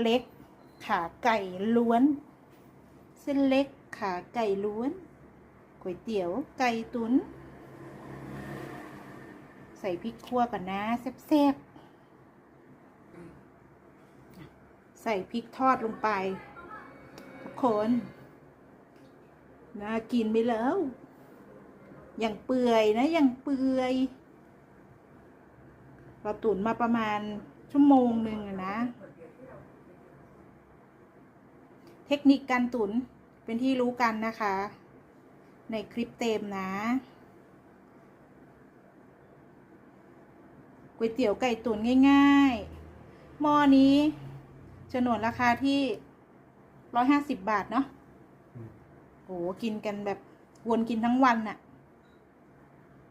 เล็ก ขาไก่ล้วน เส้นเล็กขาไก่ล้วนก๋วยเตี๋ยวไก่ตุน๋นใส่พริกขั่วก่อนนะแซ่บๆใส่พริกทอดลงไป ทุกคนน่ากินไปแล้วอย่างเปื่อยนะอย่างเปื่อยเราตุ๋นมาประมาณชั่วโมงหนึ่งนะ เทคนิคการตุ๋นเป็นที่รู้กันนะคะ ในคลิปเต็มนะก๋วยเตี๋ยวไก่ตุ๋นง่ายๆหม้อนี้จะหนวนราคาที่ร้อยห้าสิบบาทเนาะอืมโอ้กินกันแบบวนกินทั้งวันน่ะ